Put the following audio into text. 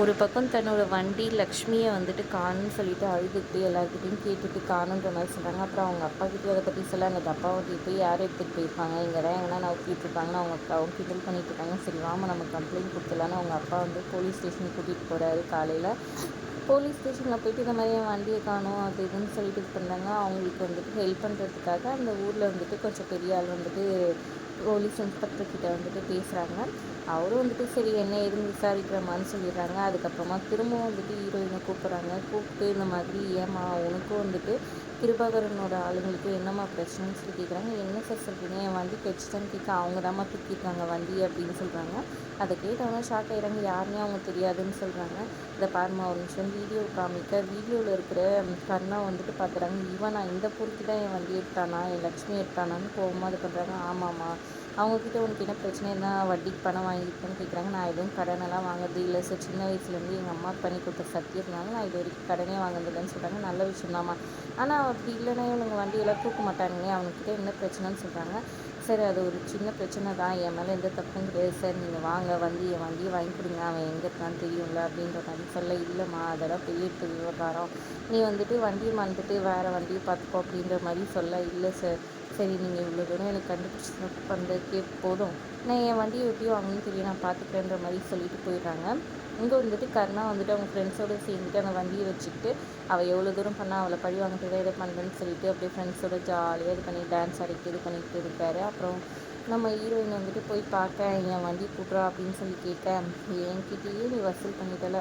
ஒரு பக்கம் தன்னோட வண்டி லக்ஷ்மியை வந்துட்டு காணுன்னு சொல்லிட்டு அழுதுகிட்டு எல்லாருக்கிட்டையும் கேட்டுட்டு காணுன்ற மாதிரி சொல்கிறாங்க அப்புறம் அவங்க அப்பா கிட்டே அதை பற்றி சொல்ல அந்த டப்பா வண்டி போய் யார் எடுத்துகிட்டு போயிருப்பாங்க? இங்கே தான் எங்கன்னா நவுக்கிட்டு இருப்பாங்கன்னு அவங்க அவங்க கிண்டல் பண்ணிட்டு இருக்காங்க. சரி வாமா நம்ம கம்ப்ளைண்ட் கொடுத்துலான்னு அவங்க அப்பா வந்து போலீஸ் ஸ்டேஷனுக்கு கூட்டிகிட்டு போகிறாரு காலையில் போலீஸ் ஸ்டேஷனில் போயிட்டு இந்த மாதிரி என் வண்டியை காணும் அது இதுன்னு சொல்லிட்டு இது பண்ணாங்க. அவங்களுக்கு வந்துட்டு ஹெல்ப் பண்ணுறதுக்காக அந்த ஊரில் வந்துட்டு கொஞ்சம் பெரிய ஆள் வந்துட்டு போலீஸ் இன்ஸ்பெக்டர் கிட்ட வந்துட்டு பேசுகிறாங்க அவரும் வந்துட்டு சரி என்ன ஏதுன்னு விசாரிக்கிறமான்னு சொல்லிடுறாங்க. அதுக்கப்புறமா திரும்பவும் வந்துட்டு ஹீரோயினை கூப்பிட்றாங்க. கூப்பிட்டு இந்த மாதிரி ஏமா உனக்கும் வந்துட்டு கிருபாகரனோட ஆளுங்களுக்கு என்னம்மா பிரச்சனைன்னு சொல்லி கேட்குறாங்க என்ன சார் சொல்கிறீங்க என் வண்டி கெச்சிட்டான்னு கேட்க அவங்க தாம்மா தூக்கிட்டாங்க வண்டி அப்படின்னு சொல்கிறாங்க அதை கேட்டவங்க ஷாக் ஆகிடுறாங்க யாருன்னே அவங்க தெரியாதுன்னு சொல்கிறாங்க இதை பாருமா ஒரு நிமிஷம் வீடியோ காமிக்க வீடியோவில் இருக்கிற கண்ணை வந்துட்டு பார்க்குறாங்க இவன் நான் இந்த பொறுத்து தான் என் வண்டி எடுத்தானா என் லக்ஷ்மி எடுத்தானான்னு கோவமாக இது பண்ணுறாங்க ஆமாம்மா. அவங்கக்கிட்ட உனக்கு என்ன பிரச்சனை என்ன வட்டிக்கு பணம் வாங்கியிருக்கேன்னு கேட்குறாங்க நான் எதுவும் கடனெல்லாம் வாங்குறது இல்லை. சார் சின்ன வயசுலேருந்து எங்கள் அம்மா பண்ணி கொடுத்த சத்தியத்தினால நான் இது வரைக்கும் கடனே வாங்குறதில்லைன்னு சொல்கிறாங்க நல்ல விஷயம்தாம்மா. ஆனால் அப்படி இல்லைன்னா இவனுங்க வண்டியெல்லாம் தூக்க மாட்டாங்களே அவங்கக்கிட்ட என்ன பிரச்சனைன்னு சொல்கிறாங்க சார் அது ஒரு சின்ன பிரச்சனை தான். என் மேலே எந்த தப்பும் கிடையாது. சார் நீங்கள் வாங்க. வந்து என் வண்டியை வாங்கி கொடுங்க. அவன் எங்கே இருக்கான்னு தெரியும்ல அப்படின்ற மாதிரி சொல்ல இல்லைம்மா அதெல்லாம் பெரிய விவகாரம். நீ வந்துட்டு வண்டியை மறந்துட்டு வேறு வண்டியை பார்த்துக்கோ அப்படின்ற மாதிரி சொல்ல இல்லை சார் சரி நீங்கள் இவ்வளோ தூரம் எனக்கு கண்டுபிடிச்சி பண்ணுறதுக்கே போதும். நான் என் வண்டியை எப்படி வாங்கணும்னு தெரியும் நான் பார்த்துக்கிறேன்ற மாதிரி சொல்லிட்டு போயிடுறாங்க. இங்கே வந்துட்டு கருணா வந்துட்டு அவங்க ஃப்ரெண்ட்ஸோடு சேர்ந்துட்டு அந்த வண்டியை வச்சுக்கிட்டு அவள் எவ்வளோ தூரம் பண்ணால் அவளை பழி வாங்கிட்டு இதை பண்ணுறேன்னு சொல்லிட்டு அப்படியே ஃப்ரெண்ட்ஸோட ஜாலியாக இது பண்ணி டான்ஸ் ஆடிட்டு இது பண்ணிட்டு இருக்காரு. அப்புறம் நம்ம ஹீரோயின் வந்துட்டு போய் பார்க்க என் வண்டி கூட்டுறா அப்படின்னு சொல்லி கேட்டேன் என்கிட்டயே நீ வசூல் பண்ணிட்டல.